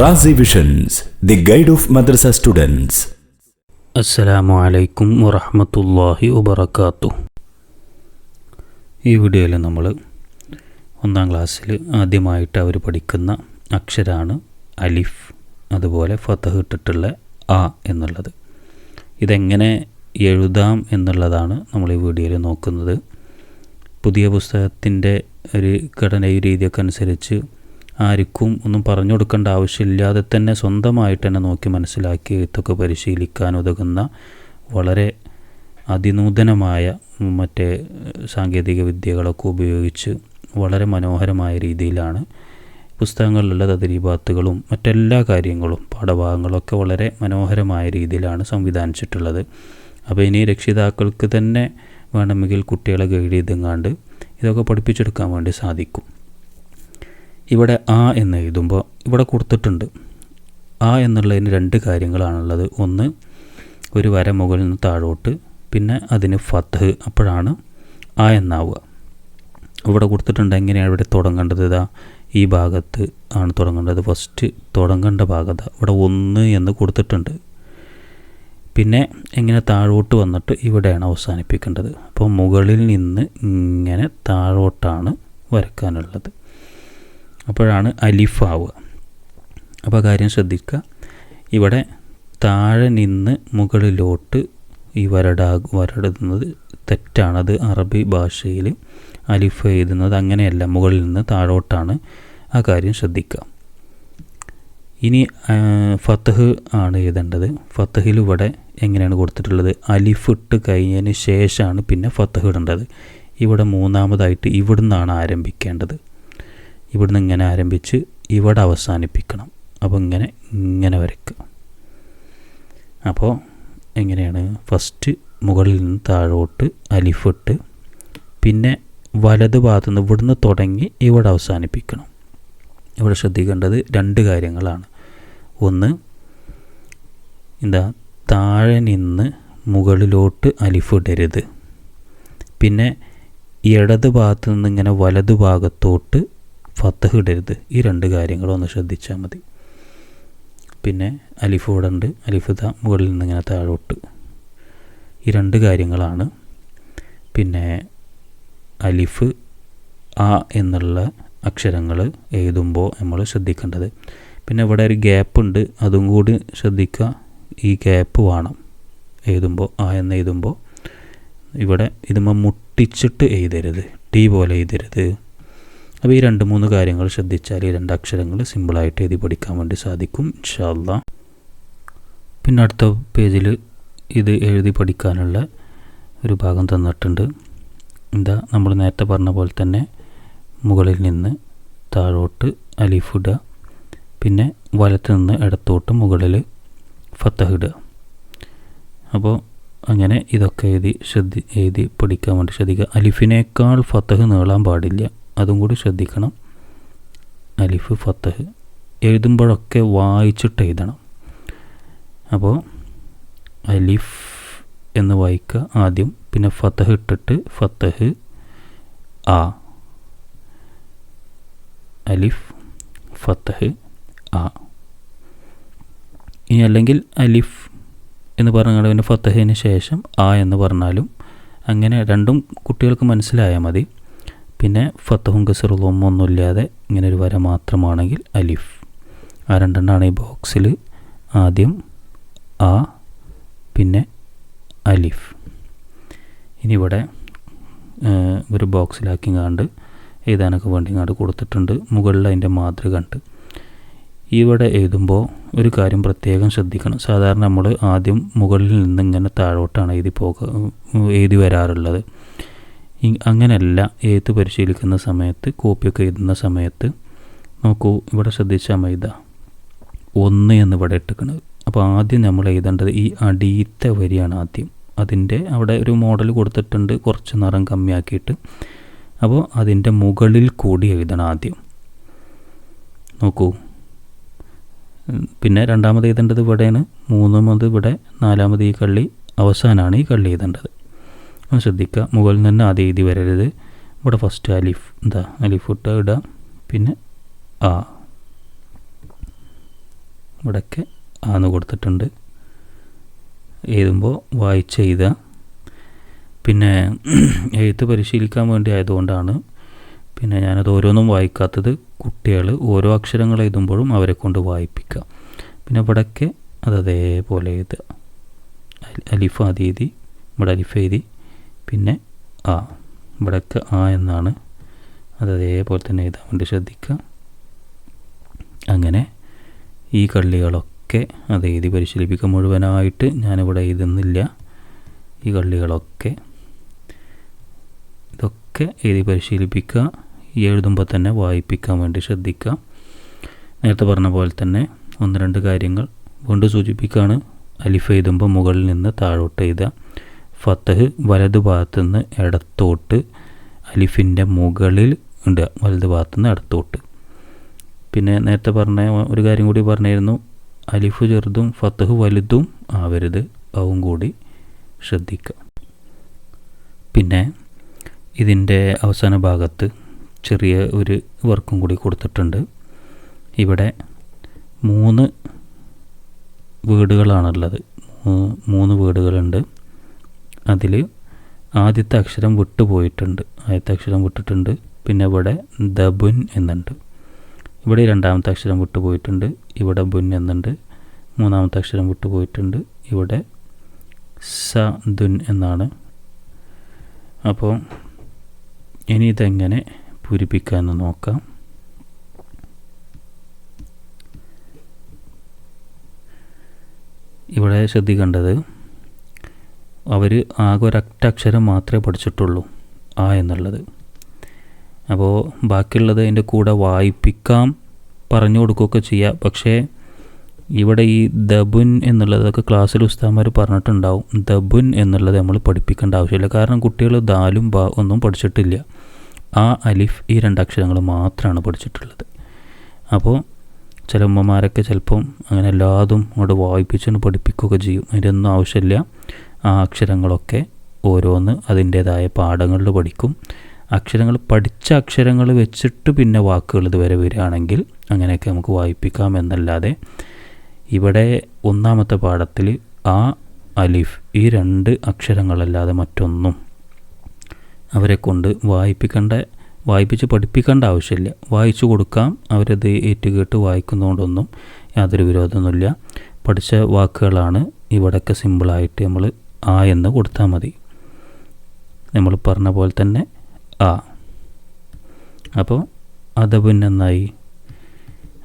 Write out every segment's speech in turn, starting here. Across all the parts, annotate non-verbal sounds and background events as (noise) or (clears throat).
Razi visions the guide of madrasa students അസ്സലാമു അലൈക്കും വറഹമത്തല്ലാഹി വബർക്കാത്തു ഈ വീഡിയോയിൽ നമ്മൾ ഒന്നാം ക്ലാസ്സിൽ ആദ്യമായിട്ട് അവർ പഠിക്കുന്ന അക്ഷരാണ് അലിഫ് അതുപോലെ ഫതഹ് ഇട്ടിട്ടുള്ള ആ എന്നുള്ളത്. ഇതെങ്ങനെ എഴുതാം എന്നുള്ളതാണ് നമ്മൾ ഈ വീഡിയോയിൽ നോക്കുന്നത്. പുതിയ പുസ്തകത്തിന്റെ ഒരു ഘടനയും രീതിയൊക്കെ അനുസരിച്ച് ആർക്കും ഒന്നും പറഞ്ഞു കൊടുക്കേണ്ട ആവശ്യമില്ലാതെ തന്നെ സ്വന്തമായിട്ട് തന്നെ നോക്കി മനസ്സിലാക്കി എഴുത്തൊക്കെ പരിശീലിക്കാൻ ഉതകുന്ന വളരെ അതിനൂതനമായ മറ്റേ സാങ്കേതിക വിദ്യകളൊക്കെ ഉപയോഗിച്ച് വളരെ മനോഹരമായ രീതിയിലാണ് പുസ്തകങ്ങളിലുള്ള തദ്രീപാത്തുകളും മറ്റെല്ലാ കാര്യങ്ങളും പാഠഭാഗങ്ങളൊക്കെ വളരെ മനോഹരമായ രീതിയിലാണ് സംവിധാനിച്ചിട്ടുള്ളത്. അപ്പോൾ ഇനി രക്ഷിതാക്കൾക്ക് തന്നെ വേണമെങ്കിൽ കുട്ടികളെ ഗൈഡ് ചെയ്തെങ്ങാണ്ട് ഇതൊക്കെ പഠിപ്പിച്ചെടുക്കാൻ വേണ്ടി സാധിക്കും. ഇവിടെ ആ എന്ന് എഴുതുമ്പോൾ ഇവിടെ കൊടുത്തിട്ടുണ്ട്. ആ എന്നുള്ളതിന് രണ്ട് കാര്യങ്ങളാണുള്ളത്. ഒന്ന് ഒരു വര മുകളിൽ നിന്ന് താഴോട്ട് പിന്നെ അതിന് ഫത്ത് അപ്പോഴാണ് ആ എന്നാവുക. ഇവിടെ കൊടുത്തിട്ടുണ്ട് എങ്ങനെയാണ് ഇവിടെ തുടങ്ങേണ്ടത്? ഇതാ ഈ ഭാഗത്ത് ആണ് തുടങ്ങേണ്ടത്. ഫസ്റ്റ് തുടങ്ങേണ്ട ഭാഗത്ത് ഇവിടെ ഒന്ന് എന്ന് കൊടുത്തിട്ടുണ്ട്. പിന്നെ എങ്ങനെ താഴോട്ട് വന്നിട്ട് ഇവിടെയാണ് അവസാനിപ്പിക്കേണ്ടത്. അപ്പോൾ മുകളിൽ നിന്ന് ഇങ്ങനെ താഴോട്ടാണ് വരക്കാനുള്ളത് അപ്പോഴാണ് അലിഫാവുക അപ്പോൾ കാര്യം ശ്രദ്ധിക്കുക. ഇവിടെ താഴെ നിന്ന് മുകളിലോട്ട് ഈ വരടാ വരടുന്നത് തെറ്റാണ്. അത് അറബി ഭാഷയിൽ അലിഫ് എഴുതുന്നത് അങ്ങനെയല്ല. മുകളിൽ നിന്ന് താഴോട്ടാണ് ആ കാര്യം ശ്രദ്ധിക്കുക. ഇനി ഫത്തഹ് ആണ് എഴുതേണ്ടത്. ഫത്തഹിൽ ഇവിടെ എങ്ങനെയാണ് കൊടുത്തിട്ടുള്ളത്? അലിഫ് ഇട്ട് കഴിഞ്ഞതിന് ശേഷമാണ് പിന്നെ ഫത്തഹ് ഇടേണ്ടത്. ഇവിടെ മൂന്നാമതായിട്ട് ഇവിടുന്നാണ് ആരംഭിക്കേണ്ടത്. ഇവിടുന്ന് ഇങ്ങനെ ആരംഭിച്ച് ഇവിടെ അവസാനിപ്പിക്കണം. അപ്പോൾ ഇങ്ങനെ ഇങ്ങനെ വരയ്ക്കുക. അപ്പോൾ എങ്ങനെയാണ്? ഫസ്റ്റ് മുകളിൽ നിന്ന് താഴോട്ട് അലിഫിട്ട് പിന്നെ വലത് ഭാഗത്തു നിന്ന് ഇവിടുന്ന് തുടങ്ങി ഇവിടെ അവസാനിപ്പിക്കണം. ഇവിടെ ശ്രദ്ധിക്കേണ്ടത് രണ്ട് കാര്യങ്ങളാണ്. ഒന്ന് എന്താ താഴെ നിന്ന് മുകളിലോട്ട് അലിഫിടരുത്. പിന്നെ ഇടത് ഭാഗത്തു നിന്ന് ഇങ്ങനെ വലത് ഭാഗത്തോട്ട് ഫത്തഹ് ഇടരുത്. ഈ രണ്ട് കാര്യങ്ങളും ഒന്ന് ശ്രദ്ധിച്ചാൽ മതി. പിന്നെ അലിഫ് ഇവിടെ ഉണ്ട്. അലിഫ് ദ മുകളിൽ നിന്ന് ഇങ്ങനെ താഴോട്ട്. ഈ രണ്ട് കാര്യങ്ങളാണ്. പിന്നെ അലിഫ് ആ എന്നുള്ള അക്ഷരങ്ങൾ എഴുതുമ്പോൾ നമ്മൾ ശ്രദ്ധിക്കേണ്ടത്. പിന്നെ ഇവിടെ ഒരു ഗ്യാപ്പ് ഉണ്ട്. അതും കൂടി ശ്രദ്ധിക്കുക. ഈ ഗ്യാപ്പ് വേണം. എഴുതുമ്പോൾ ആ എന്ന് എഴുതുമ്പോൾ ഇവിടെ ഇതുമ്പോൾ മുട്ടിച്ചിട്ട് എഴുതരുത്. ടീ പോലെ എഴുതരുത്. അപ്പോൾ ഈ രണ്ട് മൂന്ന് കാര്യങ്ങൾ ശ്രദ്ധിച്ചാൽ ഈ രണ്ട് അക്ഷരങ്ങൾ സിമ്പിളായിട്ട് എഴുതി പഠിക്കാൻ വേണ്ടി സാധിക്കും ഇൻഷാല്ല പിന്നെ അടുത്ത പേജിൽ ഇത് എഴുതി പഠിക്കാനുള്ള ഒരു ഭാഗം തന്നിട്ടുണ്ട്. എന്താ നമ്മൾ നേരത്തെ പറഞ്ഞ പോലെ തന്നെ മുകളിൽ നിന്ന് താഴോട്ട് അലിഫിടുക പിന്നെ വലത്ത് നിന്ന് ഇടത്തോട്ട് മുകളിൽ ഫത്തഹിടുക അപ്പോൾ അങ്ങനെ ഇതൊക്കെ എഴുതി ശ്രദ്ധി എഴുതി പഠിക്കാൻ വേണ്ടി ശ്രദ്ധിക്കുക. അലിഫിനേക്കാൾ ഫത്തഹ് നീളാൻ പാടില്ല. അതും കൂടി ശ്രദ്ധിക്കണം. അലിഫ് ഫത്തഹ് എഴുതുമ്പോഴൊക്കെ വായിച്ചിട്ട് എഴുതണം. അപ്പോൾ അലിഫ് എന്ന് വായിക്കുക ആദ്യം. പിന്നെ ഫത്തഹ് ഇട്ടിട്ട് ഫത്തഹ് ആ. അലിഫ് ഫത്തഹ് ആ. ഇനി അല്ലെങ്കിൽ അലിഫ് എന്ന് പറഞ്ഞാൽ പിന്നെ ഫത്തഹിന് ശേഷം ആ എന്ന് പറഞ്ഞാലും അങ്ങനെ രണ്ടും കുട്ടികൾക്ക് മനസ്സിലായാൽ മതി. പിന്നെ ഫത്തഹും കസറും ഒന്നുമില്ലാതെ ഇങ്ങനെ ഒരു വര മാത്രമാണെങ്കിൽ അലിഫ്. ആ രണ്ടെണ്ണമാണ് ഈ ബോക്സിൽ ആദ്യം ആ പിന്നെ അലിഫ്. ഇനി ഇവിടെ ഒരു ബോക്സിലാക്കി കണ്ട് എഴുതാനൊക്കെ വേണ്ടി കണ്ട് കൊടുത്തിട്ടുണ്ട്. മുകളിൽ അതിന്റെ മാതൃക ഉണ്ട്. ഇവിടെ എഴുതുമ്പോൾ ഒരു കാര്യം പ്രത്യേകം ശ്രദ്ധിക്കണം. സാധാരണ നമ്മൾ ആദ്യം മുകളിൽ നിന്ന് ഇങ്ങനെ താഴോട്ടാണ് എഴുതി പോക എഴുതി വരാറുള്ളത്. അങ്ങനെയല്ല ഏത് പരിശീലിക്കുന്ന സമയത്ത് കോപ്പിയൊക്കെ എഴുതുന്ന സമയത്ത് നോക്കൂ ഇവിടെ ശ്രദ്ധിച്ചാൽ മൈദ ഒന്ന് എന്ന് ഇവിടെ ഇട്ടിക്കണത്. അപ്പോൾ ആദ്യം നമ്മൾ എഴുതേണ്ടത് ഈ അടിയത്തെ വരിയാണ് ആദ്യം. അതിന്റെ അവിടെ ഒരു മോഡൽ കൊടുത്തിട്ടുണ്ട് കുറച്ച് നിറം കമ്മിയാക്കിയിട്ട്. അപ്പോൾ അതിന്റെ മുകളിൽ കൂടി എഴുതണം ആദ്യം. നോക്കൂ. പിന്നെ രണ്ടാമത് എഴുതേണ്ടത് ഇവിടെയാണ്. മൂന്നാമത് ഇവിടെ നാലാമത് ഈ കള്ളി അവസാനമാണ് ഈ കള്ളി എഴുതേണ്ടത്. അത് ശ്രദ്ധിക്കുക. മുകളിൽ നിന്ന് ആദ്യം എഴുതി വരരുത്. ഇവിടെ ഫസ്റ്റ് അലിഫ് എന്താ അലിഫ് ഇട്ട് ഇടുക പിന്നെ ആ. ഇവിടെയൊക്കെ ആന്ന് കൊടുത്തിട്ടുണ്ട്. എഴുതുമ്പോൾ വായിച്ച് എഴുതുക. പിന്നെ (clears throat) എഴുത്ത് പരിശീലിക്കാൻ വേണ്ടി ആയതുകൊണ്ടാണ് പിന്നെ ഞാനത് ഓരോന്നും വായിക്കാത്തത് കുട്ടികൾ ഓരോ അക്ഷരങ്ങൾ എഴുതുമ്പോഴും അവരെ കൊണ്ട് വായിപ്പിക്കുക. പിന്നെ ഇവിടെയൊക്കെ അത് അതേപോലെ എഴുതുക. അലി- അലിഫ് ആദ്യം എഴുതി ഇവിടെ അലിഫ് എഴുതി. പിന്നെ ആ ഇവിടെയൊക്കെ ആ എന്നാണ് അത് അതേപോലെ തന്നെ എഴുതാൻ വേണ്ടി ശ്രദ്ധിക്കുക. അങ്ങനെ ഈ കള്ളികളൊക്കെ അത് എഴുതി പരിശീലിപ്പിക്കുക മുഴുവനായിട്ട് ഞാനിവിടെ എഴുതുന്നില്ല. ഈ കള്ളികളൊക്കെ ഇതൊക്കെ എഴുതി പരിശീലിപ്പിക്കുക. എഴുതുമ്പോൾ തന്നെ വായിപ്പിക്കാൻ വേണ്ടി ശ്രദ്ധിക്കുക. നേരത്തെ പറഞ്ഞ പോലെ തന്നെ ഒന്ന് രണ്ട് കാര്യങ്ങൾ കൊണ്ട് സൂചിപ്പിക്കുകയാണ്. അലിഫ് എഴുതുമ്പോൾ മുകളിൽ നിന്ന് താഴോട്ട് എഴുതുക. ഫത്തഹ് വലതു ഭാഗത്തു നിന്ന് ഇടത്തോട്ട് അലിഫിന്റെ മുകളിൽ ഉണ്ട് വലതു ഭാഗത്തു നിന്ന് ഇടത്തോട്ട്. പിന്നെ നേരത്തെ പറഞ്ഞ ഒരു കാര്യം കൂടി പറഞ്ഞിരുന്നു അലിഫ് ചെറുതും ഫത്തഹ് വലുതും ആവരുത് അവും കൂടി ശ്രദ്ധിക്കുക പിന്നെ ഇതിന്റെ അവസാന ഭാഗത്ത് ചെറിയ ഒരു വർക്കും കൂടി കൊടുത്തിട്ടുണ്ട്. ഇവിടെ മൂന്ന് വീടുകളാണുള്ളത്. മൂന്ന് വീടുകളുണ്ട്. അതിൽ ആദ്യത്തെ അക്ഷരം വിട്ടുപോയിട്ടുണ്ട് ആദ്യത്തെ അക്ഷരം വിട്ടിട്ടുണ്ട്. പിന്നെ ഇവിടെ ദബുൻ എന്നുണ്ട്. ഇവിടെ രണ്ടാമത്തെ അക്ഷരം വിട്ടുപോയിട്ടുണ്ട് ഇവിടെ ബുൻ എന്നുണ്ട്. മൂന്നാമത്തെ അക്ഷരം വിട്ടുപോയിട്ടുണ്ട് ഇവിടെ സ ദുൻ എന്നാണ്. അപ്പോൾ ഇനി ഇതെങ്ങനെ പൂരിപ്പിക്കാമെന്ന് നോക്കാം. ഇവിടെ ശ്രദ്ധിക്കേണ്ടത് അവർ ആകെ ഒരൊറ്റ അക്ഷരം മാത്രമേ പഠിച്ചിട്ടുള്ളൂ. ആ എന്നുള്ളത്. അപ്പോൾ ബാക്കിയുള്ളത് അതിന്റെ കൂടെ വായിപ്പിക്കാം പറഞ്ഞു കൊടുക്കുകയൊക്കെ ചെയ്യാം. പക്ഷേ ഇവിടെ ഈ ദബുൻ എന്നുള്ളതൊക്കെ ക്ലാസ്സിൽ ഉസ്താന്മാർ പറഞ്ഞിട്ടുണ്ടാവും. ദബുൻ എന്നുള്ളത് നമ്മൾ പഠിപ്പിക്കേണ്ട ആവശ്യമില്ല. കാരണം കുട്ടികൾ ദാലും ബാ ഒന്നും പഠിച്ചിട്ടില്ല. ആ അലിഫ് ഈ രണ്ടക്ഷരങ്ങൾ മാത്രമാണ് പഠിച്ചിട്ടുള്ളത്. അപ്പോൾ ചില ഉമ്മമാരൊക്കെ ചിലപ്പം അങ്ങനെ എല്ലാതും അങ്ങോട്ട് വായിപ്പിച്ചുകൊണ്ട് പഠിപ്പിക്കുകയൊക്കെ ചെയ്യും. അതിനൊന്നും ആവശ്യമില്ല. ആ അക്ഷരങ്ങളൊക്കെ ഓരോന്ന് അതിന്റേതായ പാഠങ്ങളിൽ പഠിക്കും. അക്ഷരങ്ങൾ പഠിച്ച അക്ഷരങ്ങൾ വെച്ചിട്ട് പിന്നെ വാക്കുകൾ ഇതുവരെ വരികയാണെങ്കിൽ അങ്ങനെയൊക്കെ നമുക്ക് വായിപ്പിക്കാം എന്നല്ലാതെ ഇവിടെ ഒന്നാമത്തെ പാഠത്തിൽ ആ അലിഫ് ഈ രണ്ട് അക്ഷരങ്ങളല്ലാതെ മറ്റൊന്നും അവരെ കൊണ്ട് വായിപ്പിക്കേണ്ട വായിപ്പിച്ച് പഠിപ്പിക്കേണ്ട ആവശ്യമില്ല. വായിച്ചു കൊടുക്കാം. അവരത് ഏറ്റുകേട്ട് വായിക്കുന്നതുകൊണ്ടൊന്നും യാതൊരു വിരോധമൊന്നുമില്ല. പഠിച്ച വാക്കുകളാണ് ഇവിടെയൊക്കെ സിമ്പിളായിട്ട് നമ്മൾ ആ എന്ന് കൊടുത്താൽ മതി. നമ്മൾ പറഞ്ഞ പോലെ തന്നെ ആ. അപ്പോൾ അതബുൻ എന്നായി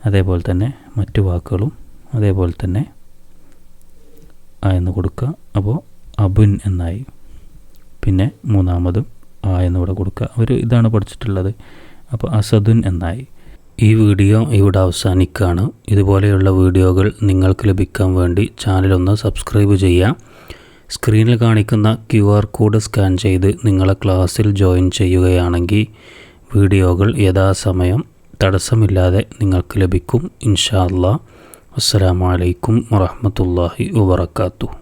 അതേപോലെ തന്നെ മറ്റു വാക്കുകളും അതേപോലെ തന്നെ ആ എന്ന് കൊടുക്കുക. അപ്പോൾ അബുൻ എന്നായി. പിന്നെ മൂന്നാമതും ആ എന്നിവിടെ കൊടുക്കുക. അവർ ഇതാണ് പഠിച്ചിട്ടുള്ളത്. അപ്പോൾ അസദുൻ എന്നായി. ഈ വീഡിയോ ഇവിടെ അവസാനിക്കുകയാണ്. ഇതുപോലെയുള്ള വീഡിയോകൾ നിങ്ങൾക്ക് ലഭിക്കാൻ വേണ്ടി ചാനലൊന്ന് സബ്സ്ക്രൈബ് ചെയ്യാം സ്ക്രീനിൽ കാണിക്കുന്ന ക്യു ആർ കോഡ് സ്കാൻ ചെയ്ത് നിങ്ങളെ ക്ലാസ്സിൽ ജോയിൻ ചെയ്യുകയാണെങ്കിൽ വീഡിയോകൾ യഥാസമയം തടസ്സമില്ലാതെ നിങ്ങൾക്ക് ലഭിക്കും. ഇൻഷാ അല്ലാ വലൈക്കും അലൈക്കും വറഹ്മത്തുള്ളാഹി വബറകാതുഹു.